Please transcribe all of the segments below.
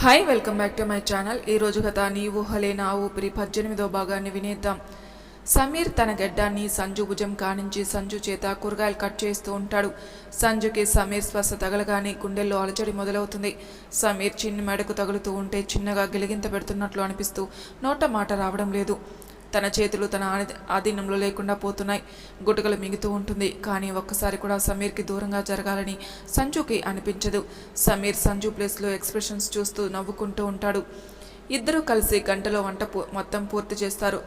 Hi welcome back to my channel ఈరోజు కథ నీ ఊహలే నా ఊపిరి పద్దెనిమిదో భాగాన్ని వినేద్దాం. సమీర్ తన గడ్డాన్ని సంజు భుజం కానించి సంజు చేత కూరగాయలు కట్ చేస్తూ ఉంటాడు. సంజుకి సమీర్ శ్వాస తగలగానే గుండెల్లో అలచడి మొదలవుతుంది. సమీర్ చిన్న మెడకు తగులుతూ ఉంటే చిన్నగా గిలిగింత పెడుతున్నట్లు అనిపిస్తూ నోట మాట రావడం లేదు. తన చేతులు తన ఆధీనంలో లేకుండా పోతున్నాయి. గుటకలు మిగుతూ ఉంటుంది. కానీ ఒక్కసారి కూడా సమీర్కి దూరంగా జరగాలని సంజుకి అనిపించదు. సమీర్ సంజు ప్లేస్లో ఎక్స్ప్రెషన్స్ చూస్తూ నవ్వుకుంటూ ఉంటాడు. ఇద్దరూ కలిసి గంటలో వంట మొత్తం పూర్తి చేస్తారు.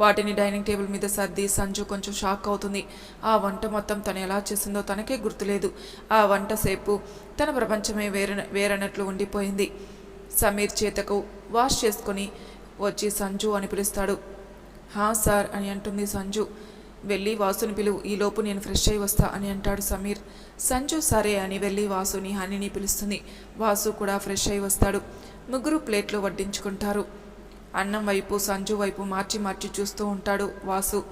వాటిని డైనింగ్ టేబుల్ మీద సర్ది సంజు కొంచెం షాక్ అవుతుంది. ఆ వంట మొత్తం తను ఎలా చేసిందో తనకే గుర్తులేదు. ఆ వంట సేపు తన ప్రపంచమే వేర వేరనట్లు ఉండిపోయింది. సమీర్ చేతకు వాష్ చేసుకొని వచ్చి సంజు అని పిలుస్తాడు. హా సార్ అని అంటుంది సంజు. వెళ్ళి వాసుని పిలువు ఈలోపు నేను ఫ్రెష్ అయి వస్తా అని అంటాడు సమీర్. సంజు సరే అని వెళ్ళి వాసుని హనీని పిలుస్తుంది. వాసు కూడా ఫ్రెష్ అయి వస్తాడు. ముగ్గురు ప్లేట్లో వడ్డించుకుంటారు. అన్నం వైపు సంజు వైపు మార్చి మార్చి చూస్తూ ఉంటాడు వాసు.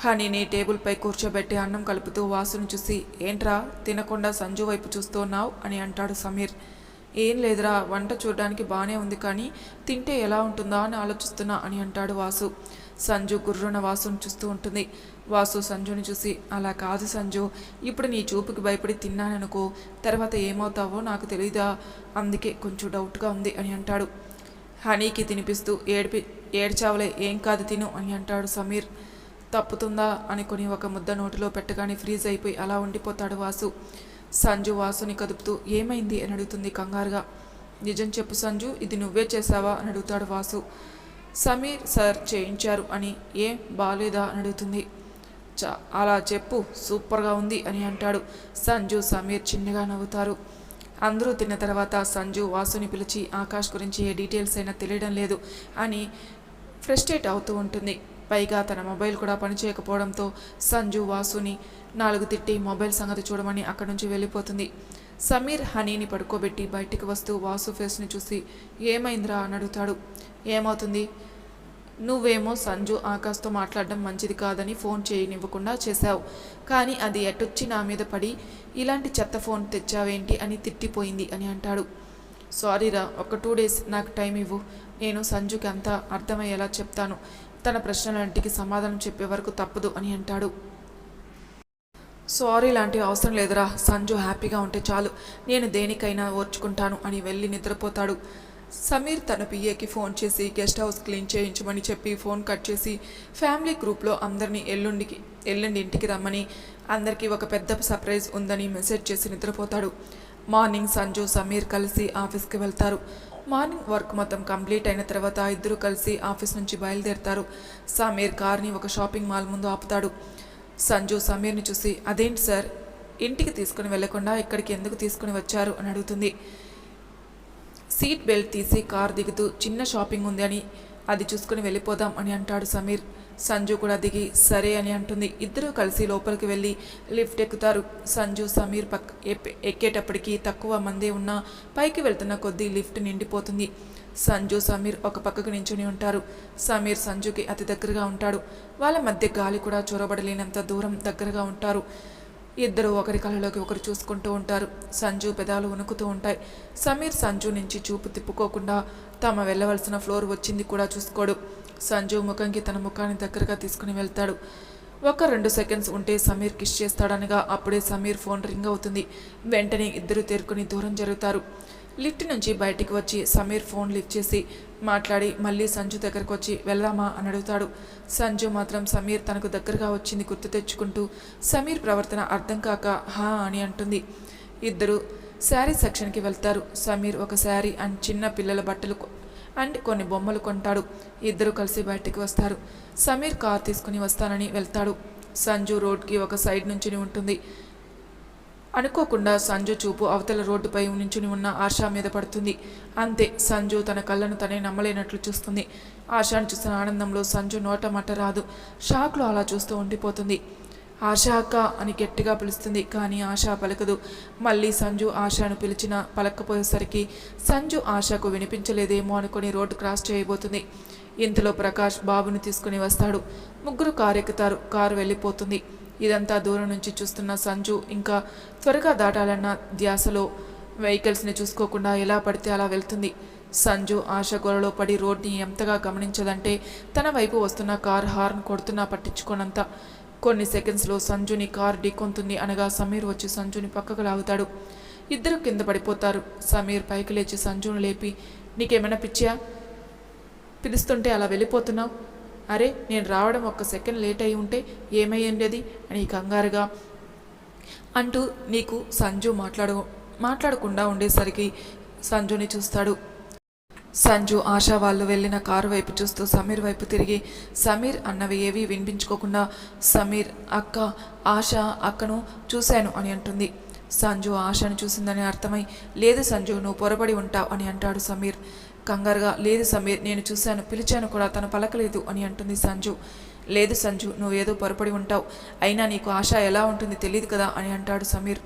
హనీని టేబుల్పై కూర్చోబెట్టి అన్నం కలుపుతూ వాసును చూసి ఏంట్రా తినకుండా సంజు వైపు చూస్తున్నావు అని అంటాడు సమీర్. ఏం లేదురా వంట చూడడానికి బాగానే ఉంది కానీ తింటే ఎలా ఉంటుందా అని ఆలోచిస్తున్నా అని అంటాడు వాసు. సంజు గుర్రున వాసును చూస్తూ ఉంటుంది. వాసు సంజుని చూసి అలా కాదు సంజు ఇప్పుడు నీ చూపుకి భయపడి తిన్నాననుకో తర్వాత ఏమవుతావో నాకు తెలీదా? అందుకే కొంచెం డౌట్గా ఉంది అని అంటాడు. హనీకి తినిపిస్తూ ఏడిపి ఏడ్చావలే ఏం కాదు తిను అని అంటాడు సమీర్. తప్పుతుందా? అనుకుని ఒక ముద్ద నోటిలో పెట్టగానే ఫ్రీజ్ అయిపోయి అలా ఉండిపోతాడు వాసు. సంజు వాసుని కదుపుతూ ఏమైంది? అని అడుగుతుంది కంగారుగా. నిజం చెప్పు సంజు ఇది నువ్వే చేసావా అని అడుగుతాడు వాసు. సమీర్ సార్ చేయించారు అని ఏం బాలేదా అని అడుగుతుంది. చా అలా చెప్పు సూపర్గా ఉంది అని అంటాడు. సంజు సమీర్ చిన్నగా నవ్వుతారు. అందరూ తిన్న తర్వాత సంజు వాసుని పిలిచి ఆకాష్ గురించి ఏ డీటెయిల్స్ అయినా తెలియడం లేదు అని ఫ్రస్ట్రేట్ అవుతూ ఉంటుంది. పైగా తన మొబైల్ కూడా పనిచేయకపోవడంతో సంజు వాసుని నాలుగు తిట్టి మొబైల్ సంగతి చూడమని అక్కడి నుంచి వెళ్ళిపోతుంది. సమీర్ హనీని పడుకోబెట్టి బయటికి వస్తూ వాసు ఫేస్ని చూసి ఏమైందిరా? అని అడుగుతాడు. ఏమవుతుంది? నువ్వేమో సంజు ఆకాష్తో మాట్లాడడం మంచిది కాదని ఫోన్ చేయనివ్వకుండా చేశావు. కానీ అది ఎటొచ్చి నా మీద పడి ఇలాంటి చెత్త ఫోన్ తెచ్చావేంటి అని తిట్టిపోయింది అని అంటాడు. సారీరా ఒక టూ డేస్ నాకు టైం ఇవ్వు. నేను సంజుకి అంతా అర్థమయ్యేలా చెప్తాను. తన ప్రశ్నలంటికి సమాధానం చెప్పే వరకు తప్పదు అని అంటాడు. సారీ లాంటి అవసరం లేదురా. సంజు హ్యాపీగా ఉంటే చాలు. నేను దేనికైనా ఓర్చుకుంటాను అని వెళ్ళి నిద్రపోతాడు. సమీర్ తన పిఏకి ఫోన్ చేసి గెస్ట్ హౌస్ క్లీన్ చేయించమని చెప్పి ఫోన్ కట్ చేసి ఫ్యామిలీ గ్రూప్లో అందరినీ ఎల్లుండికి ఎల్లుండి ఇంటికి రమ్మని అందరికీ ఒక పెద్ద సర్ప్రైజ్ ఉందని మెసేజ్ చేసి నిద్రపోతాడు. మార్నింగ్ సంజు సమీర్ కలిసి ఆఫీస్కి వెళ్తారు. మార్నింగ్ వర్క్ మొత్తం కంప్లీట్ అయిన తర్వాత ఇద్దరు కలిసి ఆఫీస్ నుంచి బయలుదేరతారు. సమీర్ కార్ని ఒక షాపింగ్ మాల్ ముందు ఆపుతాడు. సంజు సమీర్ని చూసి అదేంటి సార్? ఇంటికి తీసుకుని వెళ్ళకుండా ఇక్కడికి ఎందుకు తీసుకుని వచ్చారు? అని అడుగుతుంది. సీట్ బెల్ట్ తీసి కార్ దిగుతూ చిన్న షాపింగ్ ఉంది అని అది చూసుకుని వెళ్ళిపోదాం అని అంటాడు సమీర్. సంజు కూడా దిగి సరే అని అంటుంది. ఇద్దరూ కలిసి లోపలికి వెళ్ళి లిఫ్ట్ ఎక్కుతారు. సంజు సమీర్ పక్ ఎక్కేటప్పటికీ ఎక్కేటప్పటికి తక్కువ మందే ఉన్నా పైకి వెళ్తున్న కొద్దీ లిఫ్ట్ నిండిపోతుంది. సంజు సమీర్ ఒక పక్కకు నించుని ఉంటారు. సమీర్ సంజుకి అతి దగ్గరగా ఉంటాడు. వాళ్ళ మధ్య గాలి కూడా చొరబడలేనంత దూరం దగ్గరగా ఉంటారు. ఇద్దరు ఒకరి కళ్ళలోకి ఒకరు చూసుకుంటూ ఉంటారు. సంజు పెదాలు వణుకుతూ ఉంటాయి. సమీర్ సంజు నుంచి చూపు తిప్పుకోకుండా తమ వెళ్ళవలసిన ఫ్లోర్ వచ్చింది కూడా చూసుకోడు. సంజు ముఖంకి తన ముఖాన్ని దగ్గరగా తీసుకుని వెళ్తాడు. ఒక రెండు సెకండ్స్ ఉంటే సమీర్ కిష్ చేస్తాడనగా అప్పుడే సమీర్ ఫోన్ రింగ్ అవుతుంది. వెంటనే ఇద్దరు తేరుకుని దూరం జరుగుతారు. లిఫ్ట్ నుంచి బయటికి వచ్చి సమీర్ ఫోన్ లిఫ్ట్ చేసి మాట్లాడి మళ్ళీ సంజు దగ్గరకు వచ్చి వెళ్దామా అని అడుగుతాడు. సంజు మాత్రం సమీర్ తనకు దగ్గరగా వచ్చింది గుర్తు తెచ్చుకుంటూ సమీర్ ప్రవర్తన అర్థం కాక హా అని అంటుంది. ఇద్దరు శారీ సెక్షన్కి వెళ్తారు. సమీర్ ఒక శారీ అండ్ చిన్న పిల్లల బట్టలు అండ్ కొన్ని బొమ్మలు కొంటాడు. ఇద్దరు కలిసి బయటికి వస్తారు. సమీర్ కార్ తీసుకుని వస్తానని వెళ్తాడు. సంజు రోడ్కి ఒక సైడ్ నుంచి ఉంటుంది. అనుకోకుండా సంజు చూపు అవతల రోడ్డుపై నించుని ఉన్న ఆశా మీద పడుతుంది. అంతే సంజు తన కళ్ళను తనే నమ్మలేనట్లు చూస్తుంది. ఆశాను చూసిన ఆనందంలో సంజు నోట మట రాదు. షాక్లో అలా చూస్తూ ఉండిపోతుంది. ఆశా అక్క అని గట్టిగా పిలుస్తుంది కానీ ఆశా పలకదు. మళ్ళీ సంజు ఆశాను పిలిచిన పలకపోయేసరికి సంజు ఆశకు వినిపించలేదేమో అనుకుని రోడ్డు క్రాస్ చేయబోతుంది. ఇంతలో ప్రకాష్ బాబుని తీసుకుని వస్తాడు. ముగ్గురు కారు ఎక్కుతారు కారు వెళ్ళిపోతుంది. ఇదంతా దూరం నుంచి చూస్తున్న సంజు ఇంకా త్వరగా దాటాలన్న ధ్యాసలో వెహికల్స్ని చూసుకోకుండా ఎలా పడితే అలా వెళ్తుంది. సంజు ఆశ గొలలో పడి రోడ్ని ఎంతగా గమనించదంటే తన వైపు వస్తున్న కార్ హార్న్ కొడుతున్నా పట్టించుకోనంత. కొన్ని సెకండ్స్లో సంజుని కార్ ఢీకొంతుంది అనగా సమీర్ వచ్చి సంజుని పక్కకు లాగుతాడు. ఇద్దరు కింద పడిపోతారు. సమీర్ పైకి లేచి సంజును లేపి నీకేమైనా పిచ్చియా పిలుస్తుంటే అలా వెళ్ళిపోతున్నావు? అరే నేను రావడం ఒక్క సెకండ్ లేట్ అయి ఉంటే ఏమయ్యేది అని కంగారుగా అంటూ నీకు సంజు మాట్లాడు మాట్లాడకుండా ఉండేసరికి సంజుని చూస్తాడు. సంజు ఆశా వాళ్ళు వెళ్ళిన కారు వైపు చూస్తూ సమీర్ వైపు తిరిగి సమీర్ అన్నవి ఏవి వినిపించుకోకుండా సమీర్ అక్క ఆశ అక్కను చూశాను అని అంటుంది. సంజు ఆశను చూసిందని అర్థమై లేదు సంజు నువ్వు పొరబడి ఉంటావు అని అంటాడు సమీర్. కంగారుగా లేదు సమీర్ నేను చూశాను పిలిచాను కూడా తను పలకలేదు అని అంటుంది సంజు. లేదు సంజు నువ్వేదో పొరపడి ఉంటావు అయినా నీకు ఆశ ఎలా ఉంటుంది తెలియదు కదా అని అంటాడు సమీర్.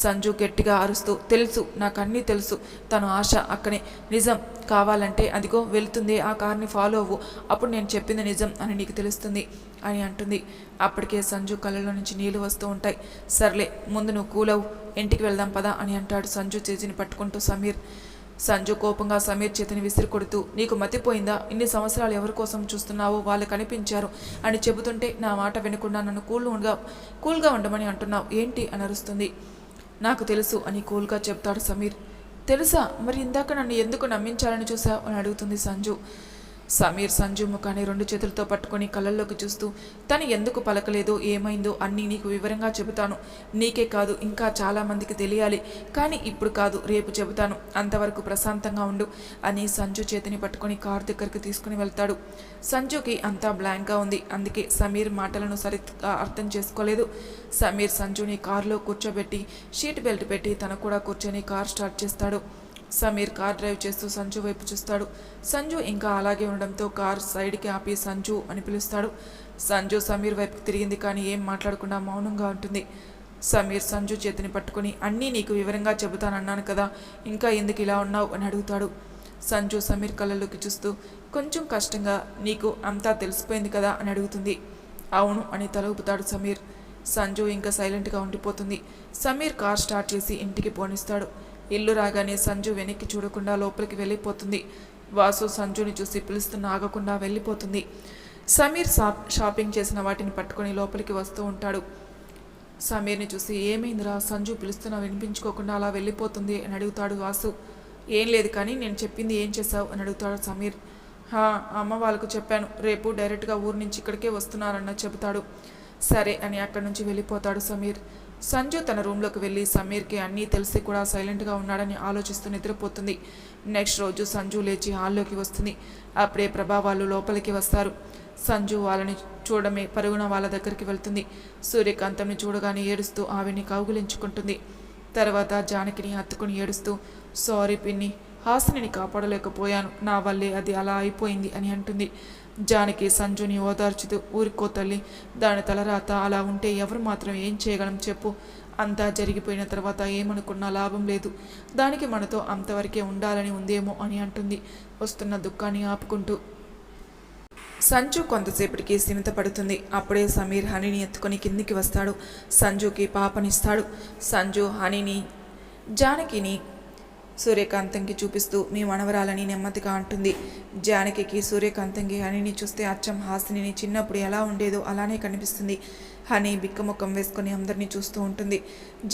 సంజు గట్టిగా అరుస్తూ తెలుసు నాకు అన్నీ తెలుసు తను ఆశ అక్కనే నిజం కావాలంటే అదిగో వెళ్తుంది ఆ కార్ని ఫాలో అవ్వు అప్పుడు నేను చెప్పింది నిజం అని నీకు తెలుస్తుంది అని అంటుంది. అప్పటికే సంజు కళ్ళలో నుంచి నీళ్ళు వస్తూ ఉంటాయి. సర్లే ముందు నువ్వు కూలవు ఇంటికి వెళ్దాం పదా అని అంటాడు సంజు చేజీని పట్టుకుంటూ సమీర్. సంజు కోపంగా సమీర్ చేతిని విసిరి కొడుతూ నీకు మతిపోయిందా? ఇన్ని సంవత్సరాలు ఎవరి కోసం చూస్తున్నావో వాళ్ళు కనిపించారు అని చెబుతుంటే నా మాట వినకుండా నన్ను కూల్గా కూల్గా ఉండమని అంటున్నావు. ఏంటి? అని అరుస్తుంది. నాకు తెలుసు అని కూల్గా చెప్తాడు సమీర్. తెలుసా? మరి ఇందాక నన్ను ఎందుకు నమ్మించాలని చూసావు అని అడుగుతుంది సంజు. సమీర్ సంజు ముఖాన్ని రెండు చేతులతో పట్టుకొని కళ్ళల్లోకి చూస్తూ తను ఎందుకు పలకలేదో ఏమైందో అన్నీ నీకు వివరంగా చెబుతాను. నీకే కాదు ఇంకా చాలామందికి తెలియాలి. కానీ ఇప్పుడు కాదు రేపు చెబుతాను. అంతవరకు ప్రశాంతంగా ఉండు అని సంజు చేతిని పట్టుకొని కారు దగ్గరికి తీసుకుని వెళ్తాడు. సంజుకి అంతా బ్లాంక్గా ఉంది. అందుకే సమీర్ మాటలను సరిగ్గా అర్థం చేసుకోలేదు. సమీర్ సంజుని కారులో కూర్చోబెట్టి షీట్ బెల్ట్ పెట్టి తను కూడా కూర్చొని కార్ స్టార్ట్ చేస్తాడు. సమీర్ కార్ డ్రైవ్ చేస్తూ సంజు వైపు చూస్తాడు. సంజు ఇంకా అలాగే ఉండడంతో కార్ సైడ్కి ఆపి సంజు అని పిలుస్తాడు. సంజు సమీర్ వైపుకి తిరిగింది కానీ ఏం మాట్లాడకుండా మౌనంగా ఉంటుంది. సమీర్ సంజు చేతిని పట్టుకొని అన్నీ నీకు వివరంగా చెబుతానన్నాను కదా ఇంకా ఎందుకు ఇలా ఉన్నావు? అని అడుగుతాడు. సంజు సమీర్ కళ్ళలోకి చూస్తూ కొంచెం కష్టంగా నీకు అంతా తెలిసిపోయింది కదా? అని అడుగుతుంది. అవును అని తల ఊపుతాడు సమీర్. సంజు ఇంకా సైలెంట్గా ఉండిపోతుంది. సమీర్ కార్ స్టార్ట్ చేసి ఇంటికి పోనిస్తాడు. ఇల్లు రాగానే సంజు వెనక్కి చూడకుండా లోపలికి వెళ్ళిపోతుంది. వాసు సంజుని చూసి పిలుస్తున్న ఆగకుండా వెళ్ళిపోతుంది. సమీర్ షాప్ షాపింగ్ చేసిన వాటిని పట్టుకొని లోపలికి వస్తూ ఉంటాడు. సమీర్ని చూసి ఏమైందిరా సంజు పిలుస్తున్నా వినిపించుకోకుండా అలా వెళ్ళిపోతుంది అని అడుగుతాడు వాసు. ఏం లేదు కానీ నేను చెప్పింది ఏం చేశావు అని అడుగుతాడు సమీర్. హా అమ్మ వాళ్ళకు చెప్పాను. రేపు డైరెక్ట్గా ఊరు నుంచి ఇక్కడికే వస్తున్నారన్న చెబుతాడు. సరే అని అక్కడి నుంచి వెళ్ళిపోతాడు సమీర్. సంజు తన రూమ్లోకి వెళ్ళి సమీర్కి అన్నీ తెలిసి కూడా సైలెంట్గా ఉన్నాడని ఆలోచిస్తూ నిద్రపోతుంది. నెక్స్ట్ రోజు సంజు లేచి హాల్లోకి వస్తుంది. అప్పుడే ప్రభా వాళ్ళు లోపలికి వస్తారు. సంజు వాళ్ళని చూడమే పరుగున వాళ్ళ దగ్గరికి వెళ్తుంది. సూర్యకాంతంని చూడగానే ఏడుస్తూ ఆవిని కౌగులించుకుంటుంది. తర్వాత జానకిని హత్తుకుని ఏడుస్తూ సారీ పిన్ని హాసిని కాపాడలేకపోయాను. నా వల్లే అది అలా అయిపోయింది అని అంటుంది. జానకి సంజుని ఓదార్చుతూ ఊరుకో తల్లి దాని తలరాత అలా ఉంటే ఎవరు మాత్రం ఏం చేయగలం చెప్పు. అంతా జరిగిపోయిన తర్వాత ఏమనుకున్నా లాభం లేదు. దానికి మనతో అంతవరకే ఉండాలని ఉందేమో అని అంటుంది. వస్తున్న దుఃఖాన్ని ఆపుకుంటూ. సంజు కొంతసేపటికి స్థిమిత పడుతుంది అప్పుడే సమీర్ హనీని ఎత్తుకొని కిందికి వస్తాడు. సంజుకి పాపనిస్తాడు. సంజు హనీని జానకిని సూర్యకాంతంకి చూపిస్తూ మీ మనవరాలని నెమ్మదిగా అంటుంది. జానకికి సూర్యకాంతంకి హనీని చూస్తే అచ్చం హాసిని చిన్నప్పుడు ఎలా ఉండేదో అలానే కనిపిస్తుంది. హనీ బిక్కముఖం వేసుకొని అందరినీ చూస్తూ ఉంటుంది.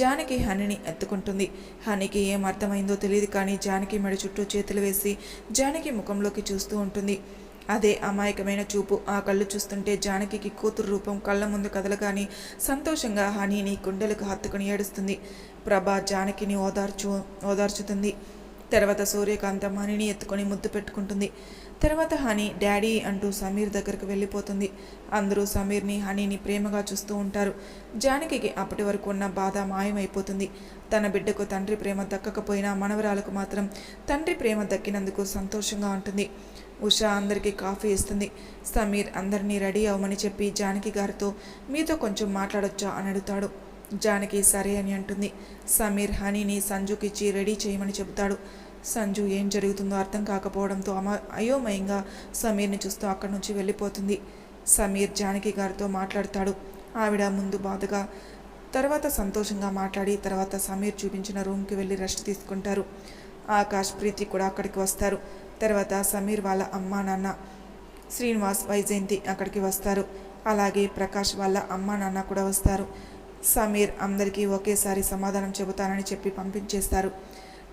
జానకి హనీని ఎత్తుకుంటుంది. హనీకి ఏం అర్థమైందో తెలియదు కానీ జానకి మెడ చుట్టూ చేతులు వేసి జానకి ముఖంలోకి చూస్తూ ఉంటుంది. అదే అమాయకమైన చూపు. ఆ కళ్ళు చూస్తుంటే జానకి కూతురు రూపం కళ్ళ ముందు కదలగాని సంతోషంగా హనీని గుండెలకు హత్తుకుని ఏడుస్తుంది. ప్రభా జానకిని ఓదార్చు ఓదార్చుతుంది. తర్వాత సూర్యకాంతం హనీని ఎత్తుకొని ముద్దు పెట్టుకుంటుంది. తర్వాత హనీ డాడీ అంటూ సమీర్ దగ్గరకు వెళ్ళిపోతుంది. అందరూ సమీర్ని హనీని ప్రేమగా చూస్తూ ఉంటారు. జానకికి అప్పటి వరకు ఉన్న బాధ మాయమైపోతుంది. తన బిడ్డకు తండ్రి ప్రేమ దక్కకపోయినా మనవరాలకు మాత్రం తండ్రి ప్రేమ దక్కినందుకు సంతోషంగా ఉంటుంది. ఉషా అందరికీ కాఫీ ఇస్తుంది. సమీర్ అందరినీ రెడీ అవ్వమని చెప్పి జానకి గారితో మీతో కొంచెం మాట్లాడొచ్చా? అని అడుగుతాడు. జానకి సరే అని అంటుంది. సమీర్ హనీని సంజుకిచ్చి రెడీ చేయమని చెబుతాడు. సంజు ఏం జరుగుతుందో అర్థం కాకపోవడంతో అమ అయోమయంగా సమీర్ని చూస్తూ అక్కడి నుంచి వెళ్ళిపోతుంది. సమీర్ జానకి గారితో మాట్లాడతాడు. ఆవిడ ముందు బాధగా తర్వాత సంతోషంగా మాట్లాడి తర్వాత సమీర్ చూపించిన రూమ్కి వెళ్ళి రెస్ట్ తీసుకుంటారు. ఆకాష్ ప్రీతి కూడా అక్కడికి వస్తారు. తర్వాత సమీర్ వాళ్ళ అమ్మా నాన్న శ్రీనివాస్ వైజయంతి అక్కడికి వస్తారు. అలాగే ప్రకాష్ వాళ్ళ అమ్మా నాన్న కూడా వస్తారు. సమీర్ అందరికీ ఒకేసారి సమాధానం చెబుతానని చెప్పి పంపించేస్తారు.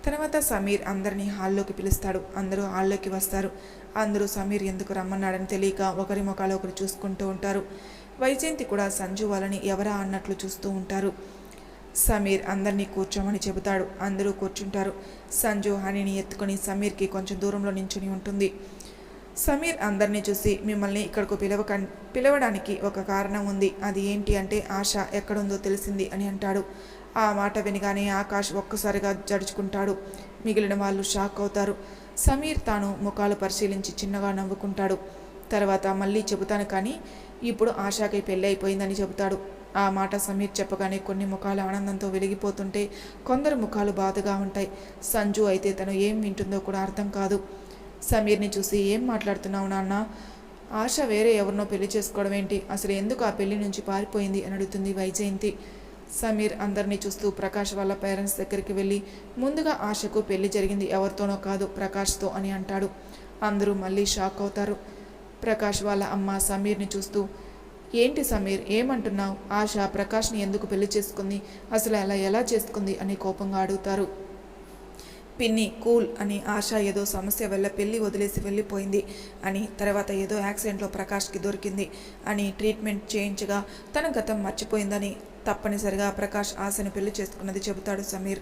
తర్వాత సమీర్ అందరినీ హాల్లోకి పిలుస్తాడు. అందరూ హాల్లోకి వస్తారు. అందరూ సమీర్ ఎందుకు రమ్మన్నాడని తెలియక ఒకరి ముఖాలు ఒకరు చూసుకుంటూ ఉంటారు. వైజయంతి కూడా సంజు వాళ్ళని ఎవరా అన్నట్లు చూస్తూ ఉంటారు. సమీర్ అందరినీ కూర్చోమని చెబుతాడు. అందరూ కూర్చుంటారు. సంజు హనీని ఎత్తుకొని సమీర్కి కొంచెం దూరంలో నించుని ఉంటుంది. సమీర్ అందరినీ చూసి మిమ్మల్ని ఇక్కడకు పిలవక పిలవడానికి ఒక కారణం ఉంది. అది ఏంటి అంటే ఆశ ఎక్కడుందో తెలిసింది అని అంటాడు. ఆ మాట వినగానే ఆకాష్ ఒక్కసారిగా జడుచుకుంటాడు. మిగిలిన వాళ్ళు షాక్ అవుతారు. సమీర్ తాను ముఖాలు పరిశీలించి చిన్నగా నవ్వుకుంటాడు. తర్వాత మళ్ళీ చెబుతాను కానీ ఇప్పుడు ఆశాకి పెళ్ళి అయిపోయిందని చెబుతాడు. ఆ మాట సమీర్ చెప్పగానే కొన్ని ముఖాలు ఆనందంతో వెలిగిపోతుంటే కొందరు ముఖాలు బాధగా ఉంటాయి. సంజు అయితే తను ఏం వింటుందో కూడా అర్థం కాదు. సమీర్ని చూసి ఏం మాట్లాడుతున్నావు నాన్న? ఆశ వేరే ఎవరినో పెళ్ళి చేసుకోవడం ఏంటి? అసలు ఎందుకు ఆ పెళ్ళి నుంచి పారిపోయింది అని అడుగుతుంది వైజయంతి. సమీర్ అందరినీ చూస్తూ ప్రకాష్ వాళ్ళ పేరెంట్స్ దగ్గరికి వెళ్ళి ముందుగా ఆశకు పెళ్ళి జరిగింది ఎవరితోనో కాదు ప్రకాష్తో అని అంటాడు. అందరూ మళ్ళీ షాక్ అవుతారు. ప్రకాష్ వాళ్ళ అమ్మ సమీర్ని చూస్తూ ఏంటి సమీర్ ఏమంటున్నావు? ఆశ ప్రకాష్ని ఎందుకు పెళ్ళి చేసుకుంది? అసలు అలా ఎలా చేసుకుంది? అని కోపంగా అడుగుతారు. పిన్ని కూల్ అని ఆశ ఏదో సమస్య వల్ల పెళ్ళి వదిలేసి వెళ్ళిపోయింది అని తర్వాత ఏదో యాక్సిడెంట్లో ప్రకాష్కి దొరికింది అని ట్రీట్మెంట్ చేయించగా తన గతం మర్చిపోయిందని తప్పనిసరిగా ప్రకాష్ ఆశను పెళ్ళి చేసుకున్నది చెబుతాడు సమీర్.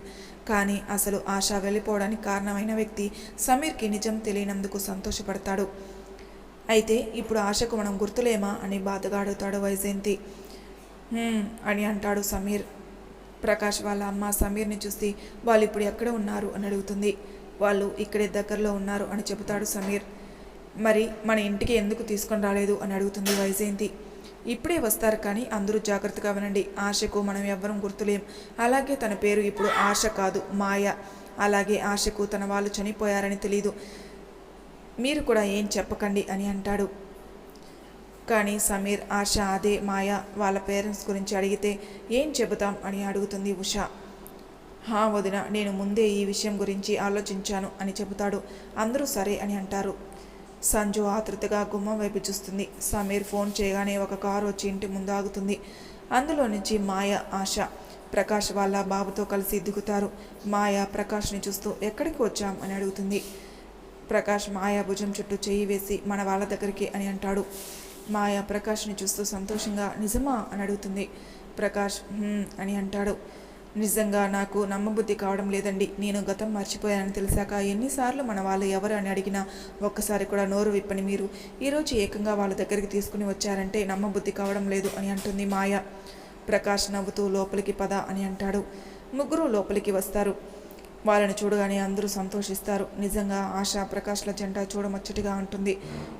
కానీ అసలు ఆశ వెళ్ళిపోవడానికి కారణమైన వ్యక్తి సమీర్కి నిజం తెలియనందుకు సంతోషపడతాడు. అయితే ఇప్పుడు ఆశకు మనం గుర్తులేమా అని బాధగా అడుగుతాడు వైజయంతి. అని అంటాడు సమీర్. ప్రకాష్ వాళ్ళ అమ్మ సమీర్ని చూసి వాళ్ళు ఇప్పుడు ఎక్కడ ఉన్నారు అని అడుగుతుంది. వాళ్ళు ఇక్కడే దగ్గరలో ఉన్నారు అని చెబుతాడు సమీర్. మరి మన ఇంటికి ఎందుకు తీసుకొని రాలేదు అని అడుగుతుంది వైజయంతి. ఇప్పుడే వస్తారు కానీ అందరూ జాగ్రత్తగా వినండి. ఆశకు మనం ఎవ్వరం గుర్తులేం. అలాగే తన పేరు ఇప్పుడు ఆశ కాదు మాయ. అలాగే ఆశకు తన వాళ్ళు చనిపోయారని తెలీదు. మీరు కూడా ఏం చెప్పకండి అని అంటాడు. కానీ సమీర్ ఆశ అదే మాయ. వాళ్ళ పేరెంట్స్ గురించి అడిగితే ఏం చెబుతాం? అని అడుగుతుంది ఉష. హా వదిన నేను ముందే ఈ విషయం గురించి ఆలోచించాను అని చెబుతాడు. అందరూ సరే అని అంటారు. సంజు ఆతృతగా గుమ్మం వైపు చూస్తుంది. సమీర్ ఫోన్ చేయగానే ఒక కారు వచ్చి ఇంటి ముందు ఆగుతుంది. అందులో నుంచి మాయ ఆశ ప్రకాష్ వాళ్ళ బాబుతో కలిసి దిగుతారు. మాయ ప్రకాష్ని చూస్తూ ఎక్కడికి వచ్చాం? అని అడుగుతుంది. ప్రకాష్ మాయా భుజం చుట్టూ చేయి వేసి మన వాళ్ళ దగ్గరికి అని అంటాడు. మాయ ప్రకాష్ని చూస్తూ సంతోషంగా నిజమా? అని అడుగుతుంది. ప్రకాష్ అని అంటాడు. నిజంగా నాకు నమ్మబుద్ధి కావడం లేదండి. నేను గతం మర్చిపోయానని తెలిసాక ఎన్నిసార్లు మన వాళ్ళు ఎవరు అని అడిగినా ఒక్కసారి కూడా నోరు విప్పని మీరు. ఈరోజు ఏకంగా వాళ్ళ దగ్గరికి తీసుకుని వచ్చారంటే నమ్మబుద్ధి కావడం లేదు అని అంటుంది మాయ. ప్రకాష్ నవ్వుతూ లోపలికి పద అని అంటాడు. ముగ్గురు లోపలికి వస్తారు. వాళ్ళని చూడగానే అందరూ సంతోషిస్తారు. నిజంగా ఆశ ప్రకాష్ల జంట చూడముచ్చటిగా ఉంటుంది.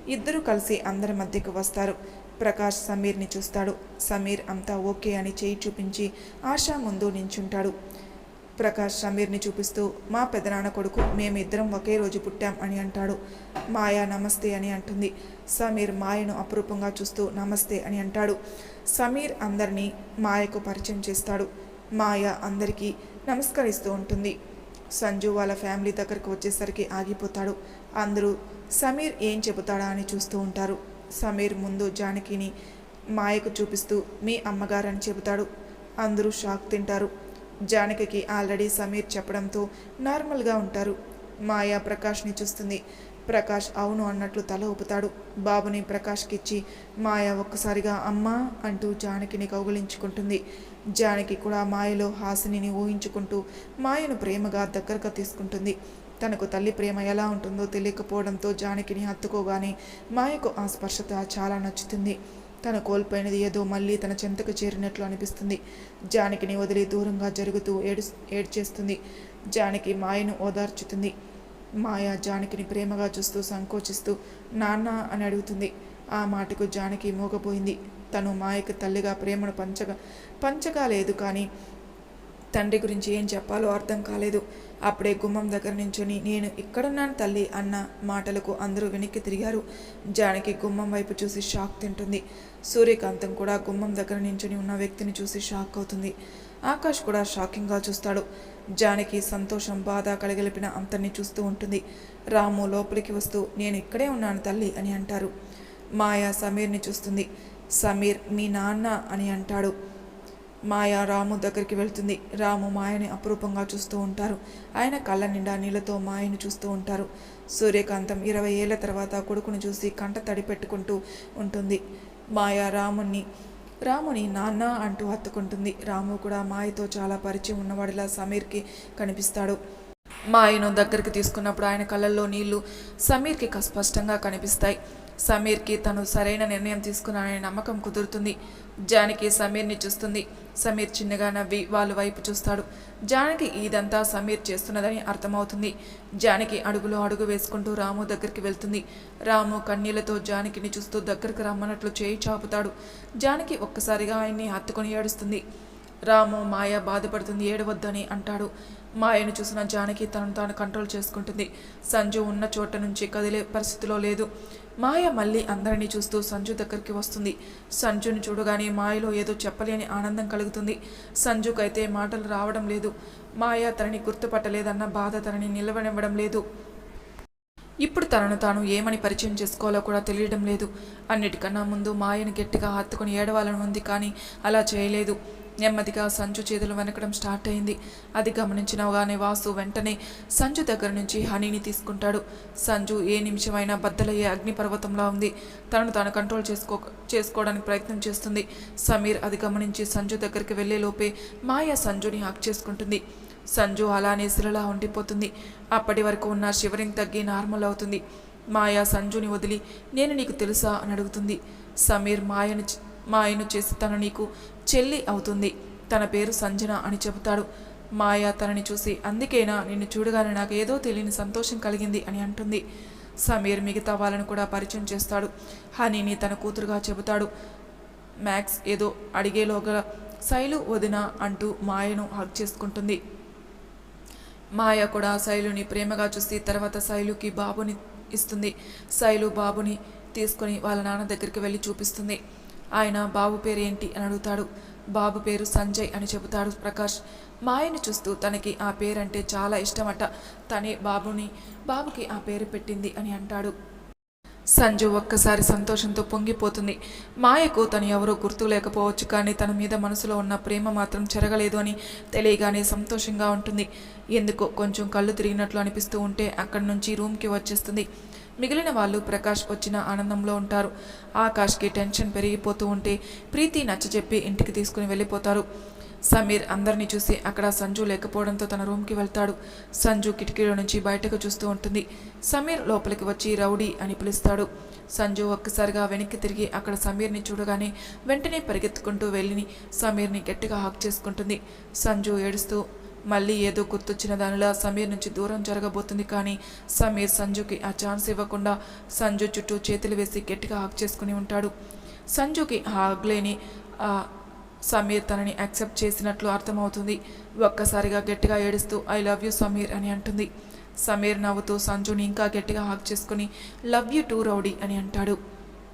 ఇద్దరూ కలిసి అందరి మధ్యకు వస్తారు. ప్రకాష్ సమీర్ని చూస్తాడు. సమీర్ అంతా ఓకే అని చేయి చూపించి ఆశ ముందు నించుంటాడు. ప్రకాష్ సమీర్ని చూపిస్తూ మా పెదనాన్న కొడుకు మేమిద్దరం ఒకే రోజు పుట్టాం అని అంటాడు. మాయ నమస్తే అని అంటుంది. సమీర్ మాయను అపురూపంగా చూస్తూ నమస్తే అని అంటాడు. సమీర్ అందరినీ మాయకు పరిచయం చేస్తాడు. మాయ అందరికీ నమస్కరిస్తూ ఉంటుంది. సంజు వాళ్ళ ఫ్యామిలీ దగ్గరకు వచ్చేసరికి ఆగిపోతాడు. అందరూ సమీర్ ఏం చెబుతాడా అని చూస్తూ ఉంటారు. సమీర్ ముందు జానకిని మాయకు చూపిస్తూ మీ అమ్మగారని చెబుతాడు. అందరూ షాక్ తింటారు. జానకికి ఆల్రెడీ సమీర్ చెప్పడంతో నార్మల్గా ఉంటారు. మాయ ప్రకాష్ని చూస్తుంది. ప్రకాష్ అవును అన్నట్లు తల ఊపుతాడు. బాబుని ప్రకాష్కిచ్చి మాయ ఒక్కసారిగా అమ్మా అంటూ జానకిని కౌగులించుకుంటుంది. జానకి కూడా మాయలో హాసినిని ఊహించుకుంటూ మాయను ప్రేమగా దగ్గరగా తీసుకుంటుంది. తనకు తల్లి ప్రేమ ఎలా ఉంటుందో తెలియకపోవడంతో జానకిని హత్తుకోగానే మాయకు ఆ స్పర్శత చాలా నచ్చుతుంది. తను కోల్పోయినది ఏదో మళ్ళీ తన చెంతకు చేరినట్లు అనిపిస్తుంది. జానకిని వదిలి దూరంగా జరుగుతూ ఏడు ఏడ్చేస్తుంది. జానకి మాయను ఓదార్చుతుంది. మాయ జానకిని ప్రేమగా చూస్తూ సంకోచిస్తూ నాన్న అని అడుగుతుంది. ఆ మాటకు జానకి మోగపోయింది. తను మాయకు తల్లిగా ప్రేమను పంచగా పంచగా లేదు కానీ తండ్రి గురించి ఏం చెప్పాలో అర్థం కాలేదు. అప్పుడే గుమ్మం దగ్గర నించుని నేను ఇక్కడున్నాను తల్లి అన్న మాటలకు అందరూ వెనక్కి తిరిగారు. జానకి గుమ్మం వైపు చూసి షాక్ తింటుంది. సూర్యకాంతం కూడా గుమ్మం దగ్గర నించుని ఉన్న వ్యక్తిని చూసి షాక్ అవుతుంది. ఆకాష్ కూడా షాకింగ్గా చూస్తాడు. జానకి సంతోషం బాధ కలగలిపిన అంతర్ని చూస్తూ ఉంటుంది. రాము లోపలికి వస్తూ నేను ఇక్కడే ఉన్నాను తల్లి అని అంటారు. మాయా సమీర్ని చూస్తుంది. సమీర్ మీ నాన్న అని అంటాడు. మాయ రాము దగ్గరికి వెళ్తుంది. రాము మాయని అపురూపంగా చూస్తూ ఉంటారు. ఆయన కళ్ళ నిండా నీళ్ళతో మాయను చూస్తూ ఉంటారు. సూర్యకాంతం ఇరవై ఏళ్ళ తర్వాత కొడుకును చూసి కంట తడి పెట్టుకుంటూ ఉంటుంది. మాయ రాముణ్ణి రాముని నాన్న అంటూ హత్తుకుంటుంది. రాము కూడా మాయతో చాలా పరిచయం ఉన్నవాడిలా సమీర్కి కనిపిస్తాడు. మాయను దగ్గరికి తీసుకున్నప్పుడు ఆయన కళ్ళల్లో నీళ్ళు సమీర్కి క- స్పష్టంగా కనిపిస్తాయి. సమీర్కి తను సరైన నిర్ణయం తీసుకున్నాననే నమ్మకం కుదురుతుంది. జానకి సమీర్ని చూస్తుంది. సమీర్ చిన్నగా నవ్వి వాళ్ళ వైపు చూస్తాడు. జానకి ఇదంతా సమీర్ చేస్తున్నదని అర్థమవుతుంది. జానకి అడుగులో అడుగు వేసుకుంటూ రాము దగ్గరికి వెళ్తుంది. రాము కన్నీళ్ళతో జానకిని చూస్తూ దగ్గరకు రమ్మన్నట్లు చేయి చాపుతాడు. జానకి ఒక్కసారిగా ఆయన్ని హత్తుకొని ఏడుస్తుంది. రాము మాయ బాధపడుతుంది ఏడవద్దని అంటాడు. మాయను చూసిన జానకి తనను తాను కంట్రోల్ చేసుకుంటుంది. సంజు ఉన్న చోట నుంచి కదిలే పరిస్థితిలో లేదు. మాయ మళ్ళీ అందరినీ చూస్తూ సంజు దగ్గరికి వస్తుంది. సంజుని చూడగానే మాయలో ఏదో చెప్పలేని ఆనందం కలుగుతుంది. సంజుకైతే మాటలు రావడం లేదు. మాయ తనని గుర్తుపట్టలేదన్న బాధ తనని నిలవనివ్వడం లేదు. ఇప్పుడు తనను తాను ఏమని పరిచయం చేసుకోవాలో కూడా తెలియడం లేదు. అన్నిటికన్నా ముందు మాయను గట్టిగా హత్తుకుని ఏడవాలని ఉంది కానీ అలా చేయలేదు. నెమ్మదిగా సంజు చేతులు వెనకడం స్టార్ట్ అయింది. అది గమనించినగానే వాసు వెంటనే సంజు దగ్గర నుంచి హనీని తీసుకుంటాడు. సంజు ఏ నిమిషమైనా బద్దలయ్యే అగ్నిపర్వతంలా ఉంది. తనను తాను కంట్రోల్ చేసుకో చేసుకోవడానికి ప్రయత్నం చేస్తుంది. సమీర్ అది గమనించి సంజు దగ్గరికి వెళ్ళేలోపే మాయ సంజుని హాక్ చేసుకుంటుంది. సంజు అలానే శిలలా ఉండిపోతుంది. అప్పటి వరకు ఉన్న షివరింగ్ తగ్గి నార్మల్ అవుతుంది. మాయ సంజుని వదిలి నేను నీకు తెలుసా? అని అడుగుతుంది. సమీర్ మాయను మాయను చేసి తను నీకు చెల్లి అవుతుంది. తన పేరు సంజన అని చెబుతాడు. మాయ తనని చూసి అందుకేనా? నిన్ను చూడగానే నాకు ఏదో తెలియని సంతోషం కలిగింది అని అంటుంది. సమీర్ మిగతా వాళ్ళను కూడా పరిచయం చేస్తాడు. హనీని తన కూతురుగా చెబుతాడు. మ్యాక్స్ ఏదో అడిగేలోగా శైలు వదిన అంటూ మాయను హక్ చేసుకుంటుంది. మాయ కూడా శైలుని ప్రేమగా చూసి తర్వాత శైలుకి బాబుని ఇస్తుంది. శైలు బాబుని తీసుకొని వాళ్ళ నాన్న దగ్గరికి వెళ్ళి చూపిస్తుంది. ఆయన బాబు పేరు ఏంటి అని అడుగుతాడు. బాబు పేరు సంజయ్ అని చెబుతాడు ప్రకాష్. మాయను చూస్తూ తనకి ఆ పేరంటే చాలా ఇష్టమట. తనే బాబుని బాబుకి ఆ పేరు పెట్టింది అని అంటాడు. సంజు ఒక్కసారి సంతోషంతో పొంగిపోతుంది. మాయకు తను ఎవరో గుర్తు లేకపోవచ్చు కానీ తన మీద మనసులో ఉన్న ప్రేమ మాత్రం చెరగలేదు అని తెలియగానే సంతోషంగా ఉంటుంది. ఎందుకో కొంచెం కళ్ళు తిరిగినట్లు అనిపిస్తూ ఉంటే అక్కడి నుంచి రూమ్కి వచ్చేస్తుంది. మిగిలిన వాళ్ళు ప్రకాష్ వచ్చిన ఆనందంలో ఉంటారు. ఆకాష్కి టెన్షన్ పెరిగిపోతూ ఉంటే ప్రీతి నచ్చజెప్పి ఇంటికి తీసుకుని వెళ్ళిపోతారు. సమీర్ అందరినీ చూసి అక్కడ సంజు లేకపోవడంతో తన రూమ్కి వెళ్తాడు. సంజు కిటికీలో నుంచి బయటకు చూస్తూ ఉంటుంది. సమీర్ లోపలికి వచ్చి రౌడీ అని పిలుస్తాడు. సంజు ఒక్కసారిగా వెనక్కి తిరిగి అక్కడ సమీర్ని చూడగానే వెంటనే పరిగెత్తుకుంటూ వెళ్ళిని. సమీర్ని గట్టిగా హాక్ చేసుకుంటుంది. సంజు ఏడుస్తూ మళ్ళీ ఏదో గుర్తొచ్చిన దానిలా సమీర్ నుంచి దూరం జరగబోతుంది కానీ సమీర్ సంజుకి ఆ ఛాన్స్ ఇవ్వకుండా సంజు చుట్టూ చేతులు వేసి గట్టిగా హాక్ చేసుకుని ఉంటాడు. సంజుకి హాగ్లేని ఆ సమీర్ తనని యాక్సెప్ట్ చేసినట్లు అర్థమవుతుంది. ఒక్కసారిగా గట్టిగా ఏడుస్తూ ఐ లవ్ యూ సమీర్ అని అంటుంది. సమీర్ నవ్వుతూ సంజుని ఇంకా గట్టిగా హాక్ చేసుకుని లవ్ యూ టూ రౌడీ అని అంటాడు.